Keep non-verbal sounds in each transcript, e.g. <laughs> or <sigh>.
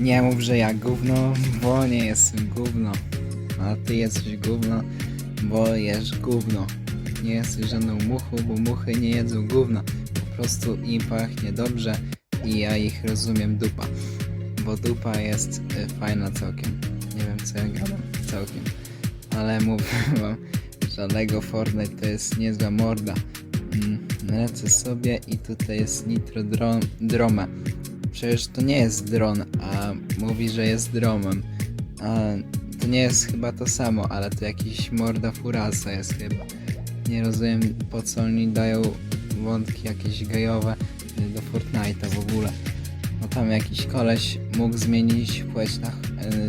Nie mów, że ja gówno, bo nie jestem gówno. A ty jesteś gówno, bo jesz gówno. Nie jesteś żadną muchą, bo muchy nie jedzą gówna. Po prostu im pachnie dobrze i ja ich rozumiem dupa. Bo dupa jest y, fajna całkiem. Nie wiem co ja gadam całkiem. Ale mówię <laughs> wam, żadnego Fortnite to jest niezła morda. Mm, lecę sobie i tutaj jest Nitro dron, Droma. Przecież to nie jest dron, a mówi, że jest dromem. A to nie jest chyba to samo, ale to jakiś morda furasa jest chyba. Nie rozumiem po co oni dają wątki jakieś gejowe y, do Fortnite'a w ogóle. No tam jakiś koleś mógł zmienić płeć na,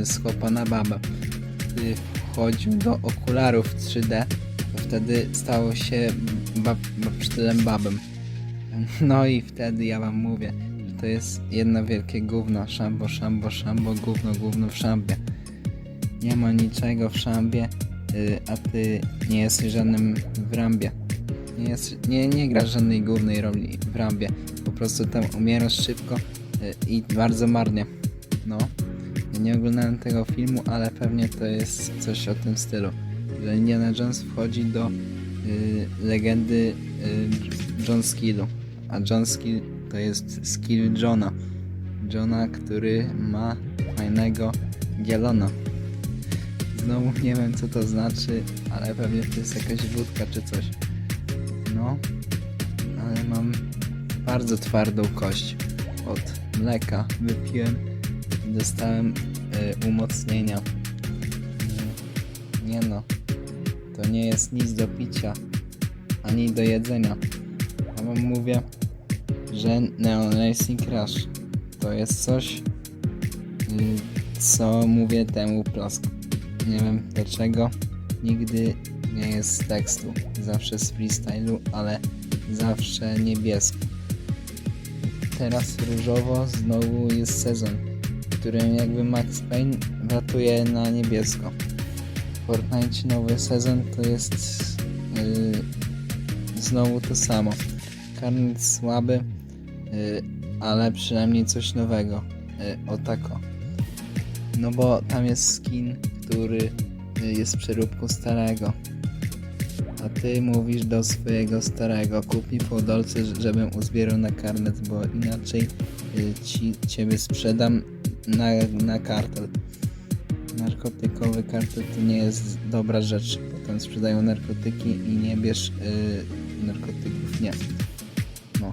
y, z chłopa na babę. Gdy wchodził do okularów 3D, to wtedy stało się bab, babsztylem babem. No i wtedy ja wam mówię, to jest jedno wielkie gówno. Szambo, szambo, szambo, gówno, gówno w szambie. Nie ma niczego w szambie, y, a ty nie jesteś żadnym w rambie. Nie, jest, nie, nie grasz żadnej głównej roli w rambie. Po prostu tam umierasz szybko y, i bardzo marnie. No. Ja nie oglądałem tego filmu, ale pewnie to jest coś o tym stylu. Że Indiana Jones wchodzi do y, legendy y, John Skillu. A John Skill to jest skill Johna. Johna, który ma fajnego gielona. Znowu nie wiem co to znaczy, ale pewnie to jest jakaś wódka czy coś. No, ale mam bardzo twardą kość. Od mleka wypiłem i dostałem y, umocnienia. Nie, no, to nie jest nic do picia, ani do jedzenia. Ja wam mówię, że Neon Racing Crash to jest coś, y, co mówię temu plasku. Nie wiem dlaczego, nigdy nie jest z tekstu, zawsze z freestylu, ale zawsze niebiesko. Teraz różowo znowu jest sezon, w którym jakby Max Payne ratuje na niebiesko. Fortnite nowy sezon to jest yy, znowu to samo. Karnet słaby, ale przynajmniej coś nowego. Yy, o tako. No bo tam jest skin, który y, jest przeróbką starego. A ty mówisz do swojego starego, kup mi podolce, żebym uzbierał na karnet, bo inaczej y, ci, ciebie sprzedam na, na kartel. Narkotykowy kartel to nie jest dobra rzecz. Potem sprzedają narkotyki i nie bierz y, narkotyków, nie. No.